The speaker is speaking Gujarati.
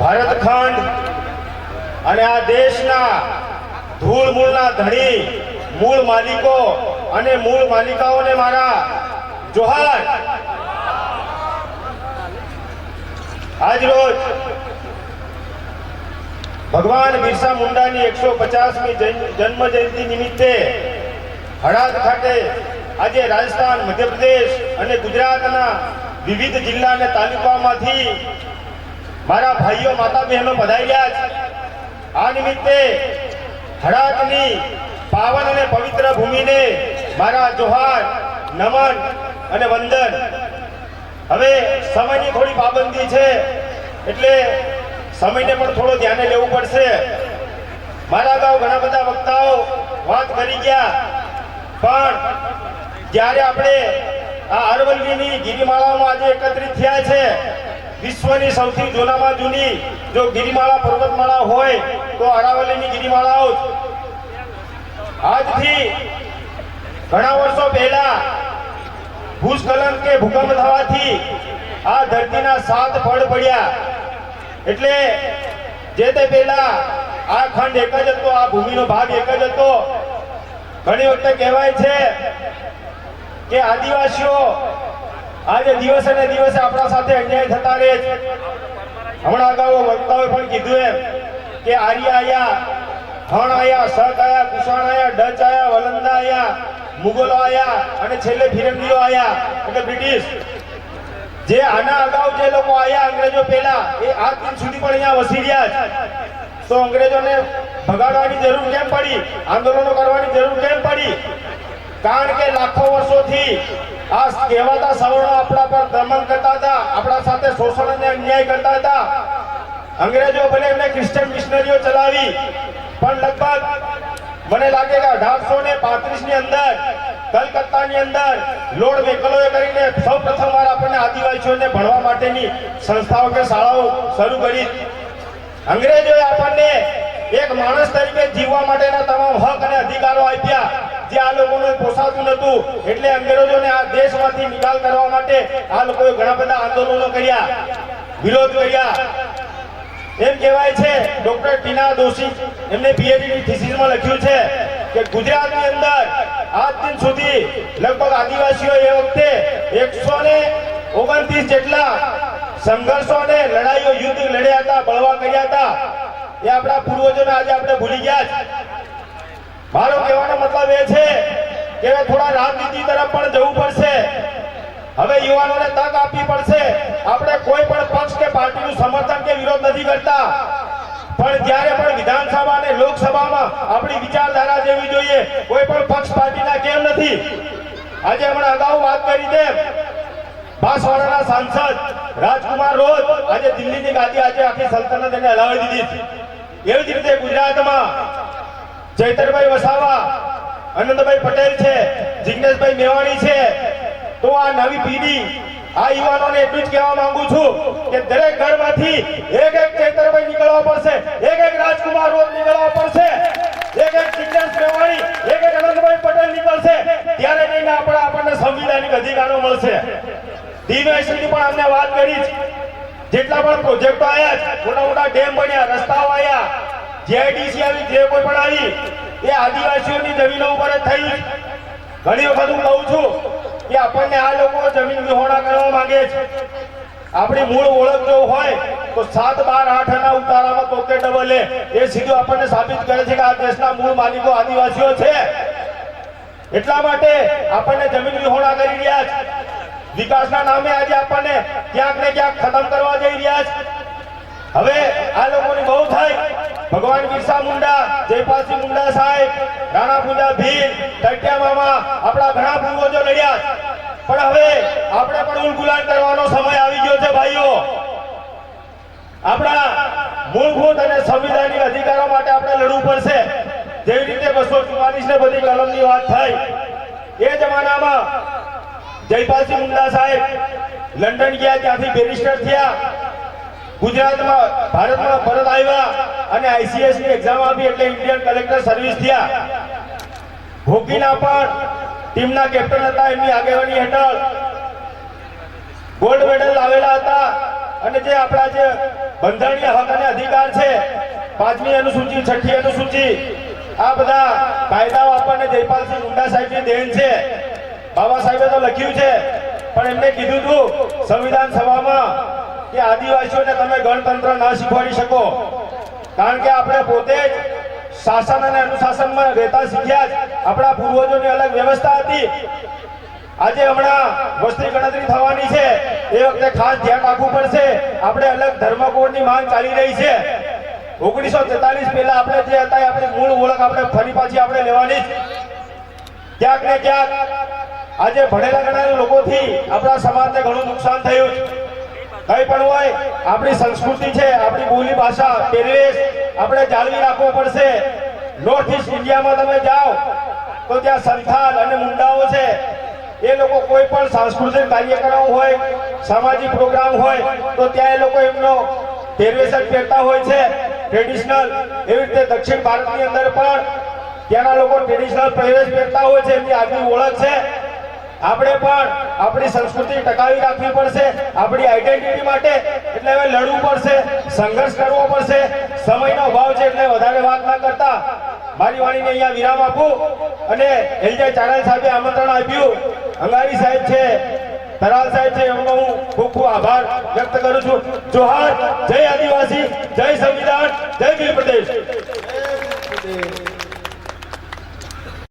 ભારત ખંડ અને આ દેશના ધૂળ મૂળના ધણી મૂળ માલિકો અને મૂળ માલિકાઓને મારા જોહાર. આજ રોજ ભગવાન બિરસા મુંડાની એકસો પચાસમી જન્મ જયંતિ નિમિત્તે હળાદ ખાતે આજે રાજસ્થાન, મધ્યપ્રદેશ અને ગુજરાતના વિવિધ જિલ્લા અને તાલુકામાંથી મારા ભાઈઓ માતા બહેનો ગયા છે આ નિમિત્તે હડાકની પાવન અને પવિત્ર ભૂમિને મારા જોહાર, નમન અને વંદન. હવે સમયની થોડી પાબંદી છે, એટલે સમયને પણ થોડો ધ્યાને લેવું પડશે. મારા અગાઉ ઘણા બધા વક્તાઓ વાત કરી ગયા, પણ જ્યારે આપણે આ અરવલ્લીની ગિરિમાળામાં આજે એકત્રિત થયા છે વિશ્વની સૌથી જૂનામાં જૂની જો ગિરિમાળા પર્વતમાળા હોય, તો અરાવલીની ગિરિમાળાઓ આજથી ઘણા વર્ષો પહેલા ભૂસ્ખલન કે ભૂકંપ થવાથી આ ધરતીના સાત ફળ પડ્યા. એટલે જે તે પહેલા આ ખંડ એક જ હતો, આ ભૂમિનો ભાગ એક જ હતો. ઘણી વખતે કહેવાય છે કે આદિવાસીઓ આજે દિવસે ને દિવસે આપણા સાથે અન્યાય થતા રહે છે. હમણાં અગાઉ વક્તાઓએ પણ કીધું એમ કે આર્ય આયા, હણ આયા, શક આયા, કુષાણ આયા, ડચ આયા વલંદા આયા, મુગલો આયા અને છેલ્લે ફિરંગીઓ આયા. એટલે બ્રિટિશ, જે આના અગાઉ જે લોકો આયા અંગ્રેજો પહેલા, એ આજ દિન સુધી પણ અહીંયા વસી રહ્યા છે. તો અંગ્રેજોને ભગાડવાની જરૂર કેમ પડી? આંદોલનો કરવાની જરૂર કેમ પડી? કારણ કે લાખો વર્ષોથી આ કહેવાતા સવર્ણો આપણા પર દમન કરતા હતા, આપણા સાથે શોષણ અને અન્યાય કરતા હતા. અંગ્રેજો ભલે એમને ક્રિશ્ચિયન મિશનરીઓ ચલાવી, પણ લગભગ મને લાગે કે અઢારસો ને પાંત્રીસની અંદર, કલકત્તાની અંદર લોડ મેકલોએ કરીને સૌ પ્રથમ વાર આપણને આદિવાસીઓને ભણવા માટેની સંસ્થાઓ કે શાળાઓ શરૂ કરી. અંગ્રેજોએ આપણને એક માણસ તરીકે જીવવા માટેના તમામ હક અને અધિકારો આપ્યા. જે આ લોકોને પોસાતું નતું એટલે અંગ્રેજોને આ દેશમાંથી નિકાલ કરવા માટે આ લોકોએ ઘણા બધા આંદોલનો કર્યા, વિરોધ કર્યા. એમ કહેવાય છે, ડોક્ટર ટીના દોશી એમને પીએચડી થીસીસમાં લખ્યું છે કે ગુજરાતની અંદર આજ દિન સુધી લગભગ આદિવાસીઓ એ વખતે એકસો ને ઓગણત્રીસ જેટલા સંઘર્ષો અને લડાઈઓ યુદ્ધ લડ્યા હતા, બળવા કર્યા હતા. એ આપણા પૂર્વજોને આજે આપણે ભૂલી ગયા છે મારો કહેવાનો મતલબ એ છે કે હવે થોડા રાજનીતિ તરફ પણ જવું પડશે. હવે યુવાનોને તક આપવી પડશે. આપણે કોઈ પણ પક્ષ કે પાર્ટીનું સમર્થન કે વિરોધ નથી કરતા. પણ જ્યારે પણ વિધાનસભા અને લોકસભામાં આપણી વિચારધારા જેવી જોઈએ, કોઈ પણ પક્ષ પાર્ટીના કેમ નથી? આજે હમણાં અગાઉ વાત કરી તેમ, બાંસવાડાના સાંસદ રાજકુમાર રોજ આજે દિલ્હીની ગાદી આજે આખી સલ્તનત એને હલાવી દીધી. એવી જ રીતે ગુજરાતમાં ચૈતરભાઈ વસાવા, આનંદભાઈ પટેલ છે, જિગ્નેશભાઈ મેવાણી છે. તો આ નવી પેઢી, આ યુવાનોને એટલું જ કહેવા માંગુ છું કે દરેક ઘરમાંથી એક એક ચેતરભાઈ નીકળવા પડશે, એક એક રાજકુમાર રોજ નીકળવા પડશે, એક એક જિગ્નેશ મેવાણી, એક એક અનંતભાઈ પટેલ નીકળશે, ત્યારે જઈને આપણે આપણને સંવિધાનિક અધિકારો મળશે. ડીવાયસીની પણ અમને વાત કરી જેટલા પણ પ્રોજેક્ટો આવ્યા મોટા મોટા ડેમ બન્યા, રસ્તાઓ આવ્યા જીઆઈડીસી આવી, જે કોઈ પણ આવી, એ આદિવાસીઓની જમીનો ઉપર જ થઈ. ઘણી વખત હું કહું છું કે આપણને આ લોકો જમીન વિહોણા કરવા માંગે છે. આપણી મૂળ ઓળખ જો હોય, તો સાત, બાર, આઠ ના ઉતારામાં પોતે ડબલ એ સીધું આપણને સાબિત કરે છે કે આ દેશના મૂળ માલિકો આદિવાસીઓ છે. એટલા માટે આપણને જમીન વિહોણા કરી રહ્યા છે. વિકાસના નામે આજે આપણને ક્યાંક ને ક્યાંક ખતમ કરવા જઈ રહ્યા છે. હવે આ લોકોની બહુ થાય. ભગવાન બિરસા મુંડા, જયપાલસિંહ મુંડા સાહેબ, રાણા પૂજા ભીલ ટટ્યા મામા, આપણા ઘણા પૂર્વજો લડ્યા પણ હવે આપણે પણ ઉલગુલાન કરવાનો સમય આવી ગયો છે ભાઈઓ. આપણા મૂળભૂત અને સંવિધાનિક અધિકારો માટે આપણે લડવું પડશે. જેવી રીતે બસો ચુમ્માલીસ ને બધી કલમની વાત થઈ, એ જમાનામાં જયપાલસિંહ મુંડા સાહેબ લંડન ગયા, ત્યાંથી બેરિસ્ટર થયા. ગુજરાતમાં, ભારતમાં પરત આવ્યા અને આઈસીએસની એક્ઝામ આપી એટલે ઇન્ડિયન કલેક્ટર સર્વિસ થયા. હોકીના પણ ટીમના કેપ્ટન હતા, એમની આગેવાની હેઠળ ગોલ્ડ મેડલ લાવેલા હતા. અને જે આપણા જે બંધારણીય હક અને અધિકાર છે, પાંચમી અનુસૂચિ, છઠ્ઠી અનુસૂચિ, આ બધા કાયદાઓ આપણને જયપાલસિંહ મુંડા સાહેબની દેન છે. બાબા સાહેબે તો લખ્યું છે, પણ એમને કીધું હતું સંવિધાન સભામાં કે આદિવાસીઓને તમે ગણતંત્ર ના શીખવાડી શકો. કારણ કે આપણે પોતે જ શાસન અને અનુશાસનમાં રહેતા શીખ્યા જ. આપણા પૂર્વજોની અલગ વ્યવસ્થા હતી. આજે હમણાં વસ્તી ગણતરી થવાની છે. એ વખતે ખાસ ધ્યાન રાખવું પડશે. આપણે અલગ ધર્મકોડની માંગ ચાલી રહી છે. ઓગણીસો તેતાલીસ પહેલા આપણે જે હતા આપણી મૂળ ઓળખ આપણે ફરી પાછી આપણે લેવાની જ. ક્યાંક ને ક્યાંક આજે ભણેલા ગણેલા લોકોથી આપણા સમાજને ઘણું નુકસાન થયું છે. કઈ પણ હોય, આપણી સંસ્કૃતિ છે, આપણી બોલી ભાષા, પહેરવેશ, આપણે જાળવી રાખવો પડશે. નોર્થ ઇસ્ટ ઇન્ડિયામાં તમે જાઓ, તો ત્યાં સંથાલ અને મુંડાઓ છે. એ લોકો કોઈ પણ સાંસ્કૃતિક કાર્યક્રમ હોય, સામાજિક પ્રોગ્રામ હોય, તો ત્યાં એ લોકો એમનો પહેરવેશ જ પહેરતા હોય છે. ટ્રેડિશનલ એવી રીતે દક્ષિણ ભારતની અંદર પણ ત્યાંના લોકો ટ્રેડિશનલ પહેરવેશ પહેરતા હોય છે, એમની આજની ઓળખ છે. આપણે પણ આપણી સંસ્કૃતિ ટકાવી રાખવી પડશે, આપણી આઈડેન્ટિટી માટે એટલે હવે લડવું પડશે, સંઘર્ષ કરવો પડશે, સમયનો અભાવ છે એટલે વધારે વાત ના કરતા. મારી વાણીને અહીંયા વિરામ આપું અને એલજે ચારલ સાહેબે આમંત્રણ આપ્યું. અંગારી સાહેબ છે, તરાલ સાહેબ છે, એમનો હું ખૂબ ખૂબ આભાર વ્યક્ત કરું છું. જોહાર, જય આદિવાસી, જય સંવિધાન જય વીર પ્રદેશ.